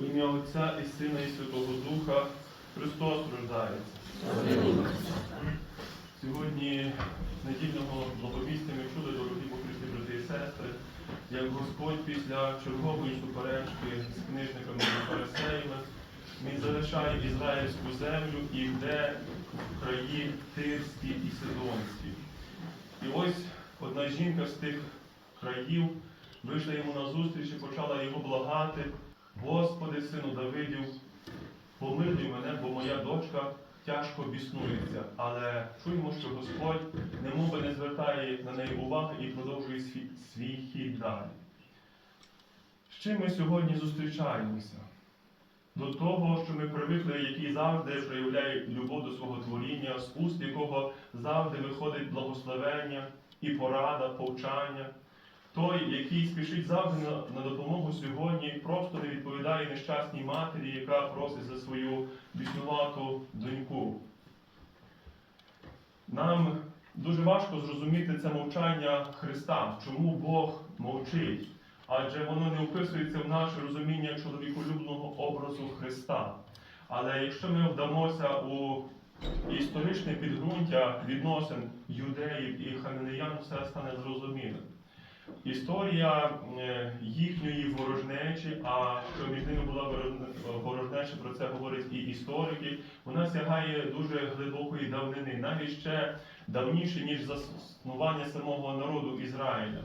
У ім'я Отця і Сина, і Святого Духа Христос рождається. Сьогодні недільного благовістя ми чули, дорогі по брати і сестри, як Господь після чергової суперечки з книжниками і фарисеями, Він залишає ізраїльську землю і йде в краї Тирські і Сидонські. І ось одна жінка з тих країв вийшла йому на зустріч і почала його благати. Господи, сину Давидів, помилуй мене, бо моя дочка тяжко біснується. Але чуємо, що Господь немови не звертає на неї уваги і продовжує свій, свій хід далі. З чим ми сьогодні зустрічаємося? До того, що ми привикли, який завжди проявляє любов до свого творіння, з уст якого завжди виходить благословення і порада, повчання. Той, який спішить завжди на, на допомогу сьогодні, просто не відповідає нещасній матері, яка просить за свою біснувату доньку. Нам дуже важко зрозуміти це мовчання Христа, чому Бог мовчить, адже воно не вписується в наше розуміння чоловіколюбного образу Христа. Але якщо ми вдамося у історичне підґрунтя відносин юдеїв і хананеян, все стане зрозумілим. Історія е, їхньої ворожнечі, а що між ними була ворожнеча, про це говорять і історики, вона сягає дуже глибокої давнини, навіть ще давніше, ніж заснування самого народу Ізраїля.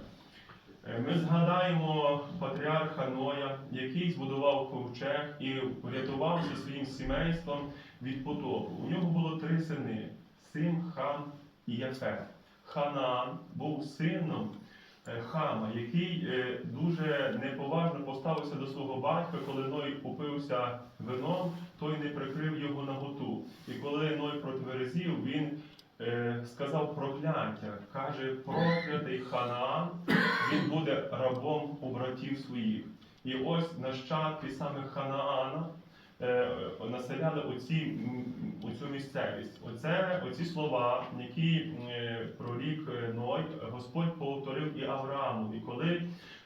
Е, Ми згадаємо патріарха Ноя, який збудував ковчег і врятувався своїм сімейством від потопу. У нього було три сини: Сим, Хам і Яфет. Ханаан був сином Хама, який е, дуже неповажно поставився до свого батька, коли Ной упився вином, той не прикрив його наготу. І коли Ной протверезів, він е, сказав прокляття, каже, проклятий Ханаан, він буде рабом у братів своїх. І ось нащадки саме Ханаана е, населяли оці, оцю місцевість. Оце, оці слова, які е, прорік е, Ной, Господь повторив і Аврааму. І коли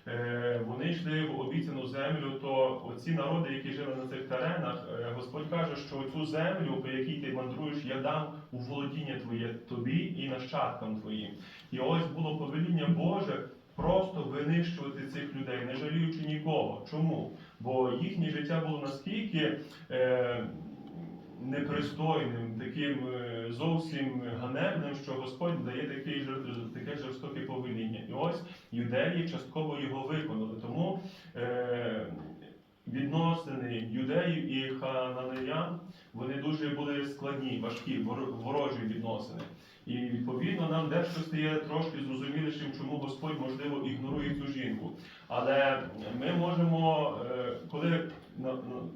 е, вони йшли в обіцяну землю, то оці народи, які жили на цих теренах, е, Господь каже, що цю землю, по якій ти мандруєш, я дам у володіння твоє тобі і нащадкам твоїм. І ось було повеління Боже просто винищувати цих людей, не жаліючи нікого. Чому? Бо їхнє життя було наскільки е, непристойним, таким е, зовсім ганебним, що Господь дає такий, таке жорстоке повеління. І ось юдеї частково його виконали. Тому е, відносини юдеїв і хананеян вони дуже були складні, важкі, вор- ворожі відносини. І відповідно нам дещо стає трошки зрозумілішим, чому Господь можливо ігнорує цю жінку. Але ми можемо, е, коли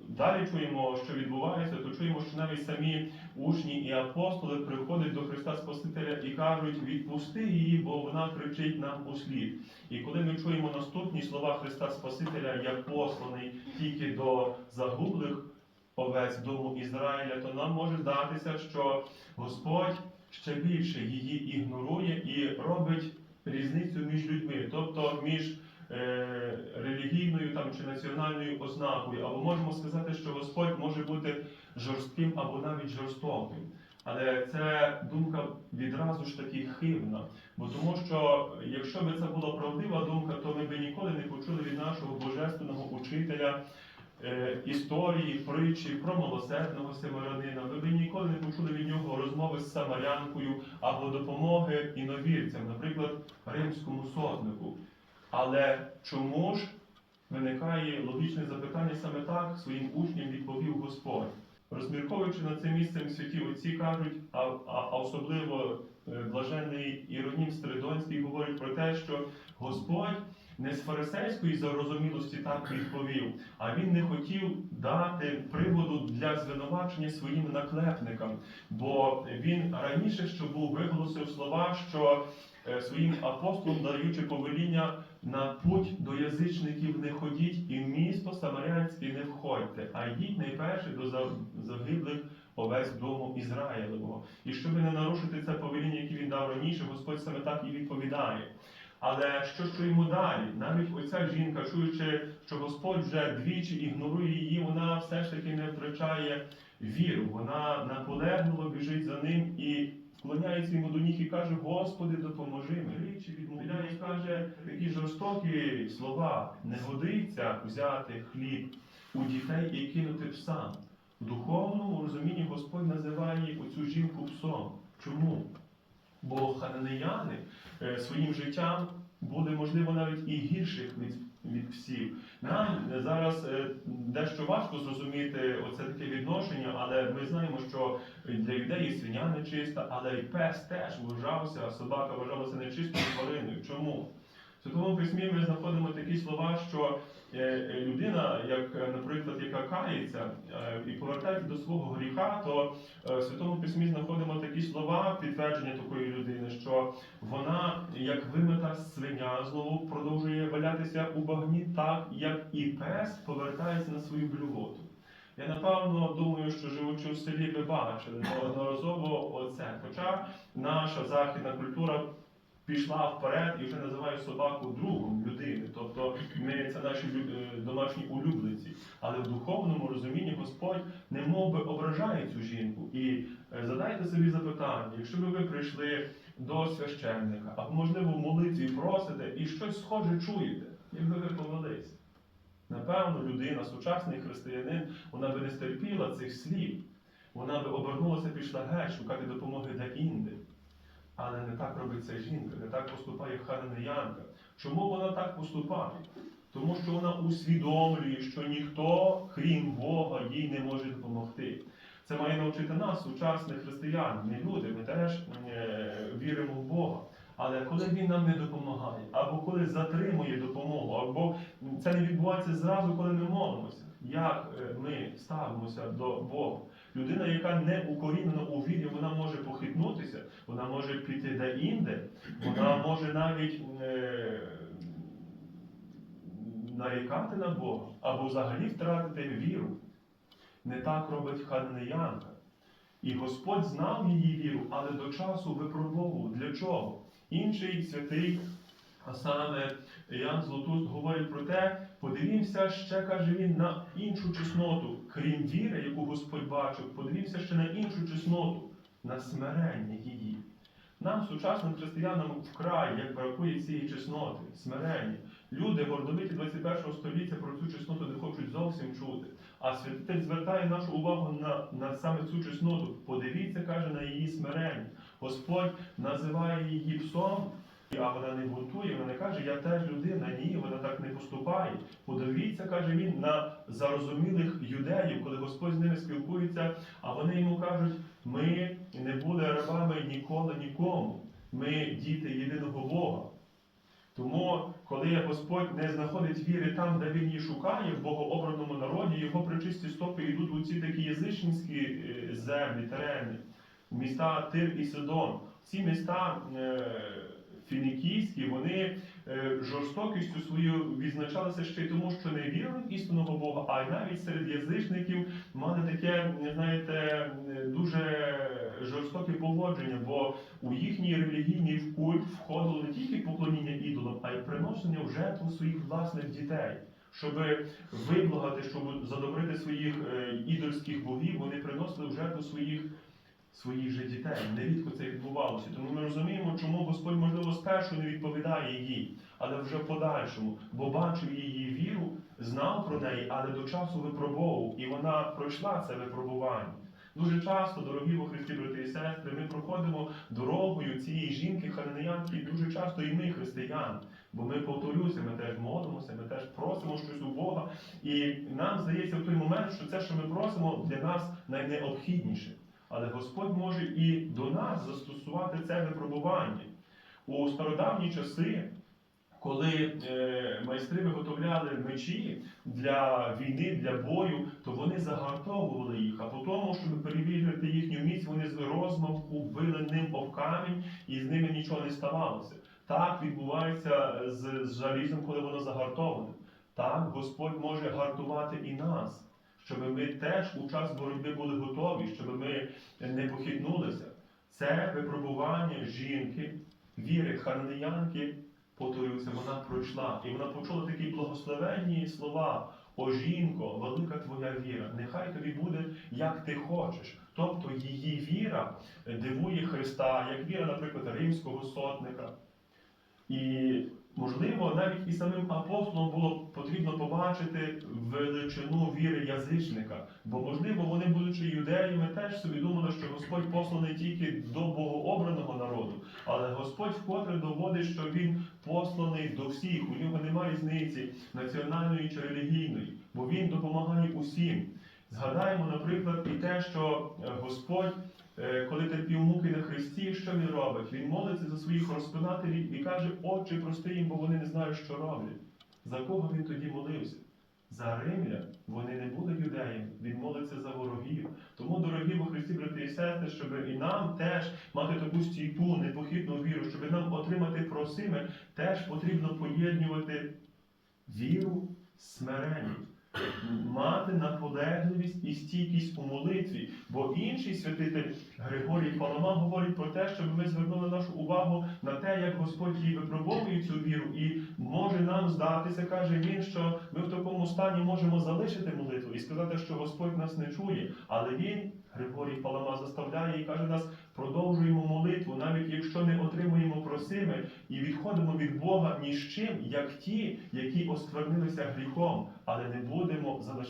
далі чуємо, що відбувається, то чуємо, що навіть самі учні і апостоли приходять до Христа Спасителя і кажуть, відпусти її, бо вона кричить нам у слід. І коли ми чуємо наступні слова Христа Спасителя, як посланий тільки до загублих овець дому Ізраїля, то нам може здатися, що Господь ще більше її ігнорує і робить різницю між людьми, тобто між е, релігійною там чи національною ознакою. Або можемо сказати, що Господь може бути жорстким або навіть жорстоким. Але це думка відразу ж таки хибна. Бо тому що якщо б це була правдива думка, то ми б ніколи не почули від нашого божественного учителя історії, притчі про милосердного семиранина. Ви б ніколи не почули від нього розмови з самарянкою або допомоги іновірцям, наприклад, римському сотнику. Але чому ж виникає логічне запитання саме так своїм учням відповів Господь? Розмірковуючи над цим місцем святі отці кажуть, а, а, а особливо е, блаженний Іронім Стридонський говорить про те, що Господь не з фарисейської зарозумілості так відповів, а він не хотів дати приводу для звинувачення своїм наклепникам, бо він раніше, що був виголосив слова, що е, своїм апостолам даючи повеління на путь до язичників не ходіть, і в місто Самарянське не входьте, а йдіть найперше до загиблих овець дому Ізраїлевого. І щоб не нарушити це повеління, яке він дав раніше, Господь саме так і відповідає. Але що ж йому далі? Навіть оця жінка, чуючи, що Господь вже двічі ігнорує її, вона все ж таки не втрачає віру. Вона наполегливо біжить за ним і вклоняється йому до ніг і каже: Господи, допоможи мені. Чи відмовляє і каже такі жорстокі слова: не годиться взяти хліб у дітей і кинути псам. В духовному розумінні Господь називає оцю жінку псом. Чому? Бо хананеяни е, своїм життям були, можливо, навіть і гірших від, від псів. Нам зараз е, дещо важко зрозуміти оце таке відношення, але ми знаємо, що для людей і свиня нечиста, але і пес теж вважався, собака вважалася нечистою твариною. Чому? В Святому письмі ми знаходимо такі слова, що людина, як, е, наприклад, яка кається е, і повертається до свого гріха, то е, в Святому письмі знаходимо такі слова підтвердження такої людини, що вона, як вимита свиня, знову продовжує валятися у багні, так як і пес повертається на свою блювоту. Я напевно думаю, що живучи в селі, ви бачили неодноразово оце. Хоча наша західна культура пішла вперед і вже називає собаку другом людини. Тобто ми це наші е, домашні улюбленці. Але в духовному розумінні Господь не мов би ображає цю жінку. І е, задайте собі запитання, якщо би ви прийшли до священника, або можливо в молитві просите і щось схоже чуєте, якби ви повелися. Напевно, людина, сучасний християнин, вона би не стерпіла цих слів. Вона би обернулася, пішла геть, шукати допомоги де-інде. Але не так робить ця жінка, не так поступає хананеянка. Чому вона так поступає? Тому що вона усвідомлює, що ніхто, крім Бога, їй не може допомогти. Це має навчити нас, сучасних християн, не люди. Ми теж е, віримо в Бога. Але коли він нам не допомагає, або коли затримує допомогу, або це не відбувається зразу, коли ми молимося, як е, ми ставимося до Бога? Людина, яка не укорінена у вірі, вона може похитнутися, вона може піти де-інде, вона може навіть е, нарікати на Бога, або взагалі втратити віру. Не так робить ханеянка. І Господь знав її віру, але до часу випробовував. Для чого? Інший святий, а саме Ян Златуст говорить про те, подивімося ще, каже він, на іншу чесноту, крім віри, яку Господь бачив, подивімося ще на іншу чесноту, на смирення її. Нам, сучасним християнам, вкрай як бракує цієї чесноти, смирення. Люди гордовиті 21 століття про цю чесноту не хочуть зовсім чути. А святитель звертає нашу увагу на, на саме цю чесноту. Подивіться, каже, на її смирення. Господь називає її псом, а вона не бунтує, вона каже, я теж людина. Ні, вона так не поступає. Подивіться, каже він, на зарозумілих юдеїв, коли Господь з ними спілкується, а вони йому кажуть, ми не були рабами ніколи нікому. Ми діти єдиного Бога. Тому, коли Господь не знаходить віри там, де він її шукає, в богообраному народі, його причисті стопи йдуть у ці такі язичницькі е, землі, терени, міста Тир і Сидон. Ці міста е, фінікійські, вони е, жорстокістю свою відзначалися ще й тому, що не вірили в істинного Бога, а й навіть серед язичників мали таке, знаєте, дуже жорстоке поводження, бо у їхній релігійний культ входило не тільки поклоніння ідолам, а й приношення в жертву своїх власних дітей. Щоб виблагати, щоб задобрити своїх е, ідольських богів, вони приносили в жертву своїх своїх же дітей. Нерідко це відбувалося. Тому ми розуміємо, чому Господь, можливо, спершу не відповідає їй, але вже подальшому, бо бачив її віру, знав про неї, але до часу випробовував, і вона пройшла це випробування. Дуже часто, дорогі во Христі, брати і сестри, ми проходимо дорогою цієї жінки, хананеянки, дуже часто і ми, християни. Бо ми повторюся, ми теж молимося, ми теж просимо щось у Бога. І нам здається в той момент, що це, що ми просимо, для нас найнеобхідніше. Але Господь може і до нас застосувати це випробування. У стародавні часи, коли е, майстри виготовляли мечі для війни, для бою, то вони загартовували їх, а по тому, щоб перевірити їхню міць, вони з розмаху били ним об камінь і з ними нічого не ставалося. Так відбувається з, з залізом, коли воно загартоване. Так Господь може гартувати і нас, щоб ми теж у час боротьби були готові, щоб ми не похитнулися. Це випробування жінки, віри хананеянки повторюся, вона пройшла, і вона почула такі благословенні слова. О жінко, велика твоя віра, нехай тобі буде, як ти хочеш. Тобто її віра дивує Христа, як віра, наприклад, римського сотника. І, можливо, навіть і самим апостолам було потрібно побачити величину віри язичника. Бо, можливо, вони, будучи юдеями, теж собі думали, що Господь посланий тільки до богообраного народу. Але Господь вкотре доводить, що Він посланий до всіх. У нього немає різниці національної чи релігійної, бо Він допомагає усім. Згадаємо, наприклад, і те, що е, Господь, коли терпів муки на Христі, що він робить? Він молиться за своїх розпинателів і каже, Отче, прости їм, бо вони не знають, що роблять. За кого він тоді молився? За римлян вони не були юдеями, він молиться за ворогів. Тому, дорогі во Христі, брати і сестри, щоб і нам теж мати таку стійку, непохитну віру, щоб нам отримати просиме, теж потрібно поєднувати віру з смиренням мати наполегливість і стійкість у молитві. Бо інший святитель Григорій Палама говорить про те, щоб ми звернули нашу увагу на те, як Господь її випробовує цю віру, і може нам здатися, каже він, що ми в такому стані можемо залишити молитву і сказати, що Господь нас не чує. Але він, Григорій Палама, заставляє і каже нас, продовжуємо молитву, навіть якщо не отримуємо просими і відходимо від Бога ні з чим, як ті, які осквернилися гріхом, але не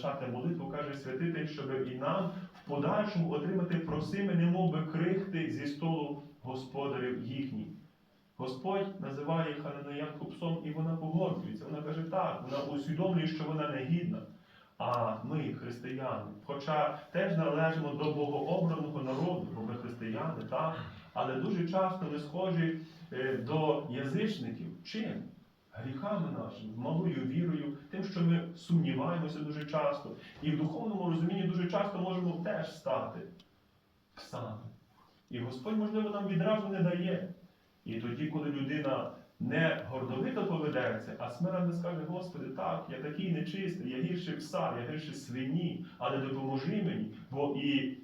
будемо молитву, каже святитель, щоб і нам в подальшому отримати просими, немов би крихти зі столу господарів їхніх. Господь називає хананеянку псом, і вона погоджується. Вона каже, так, вона усвідомлює, що вона негідна. А ми, християни, хоча теж належимо до богообраного народу, бо ми християни, так, але дуже часто ми схожі е, до язичників. Чим? Гріхами нашими, малою вірою, тим, що ми сумніваємося дуже часто. І в духовному розумінні дуже часто можемо теж стати псами. І Господь, можливо, нам відразу не дає. І тоді, коли людина не гордовито поведеться, а смиренно скаже, Господи, так, я такий нечистий, я гірше пса, я гірше свині, але допоможи мені, бо і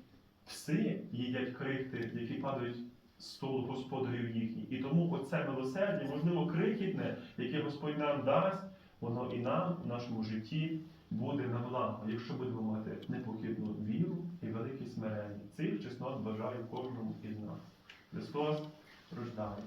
пси їдять крихти, які падають столу господарів їхніх. І тому оце милосердя, можливо, крихітне, яке Господь нам дасть, воно і нам в нашому житті буде на благо, якщо будемо мати непохитну віру і велике смирення. Цих чеснот бажаю кожному із нас. Христос рождає.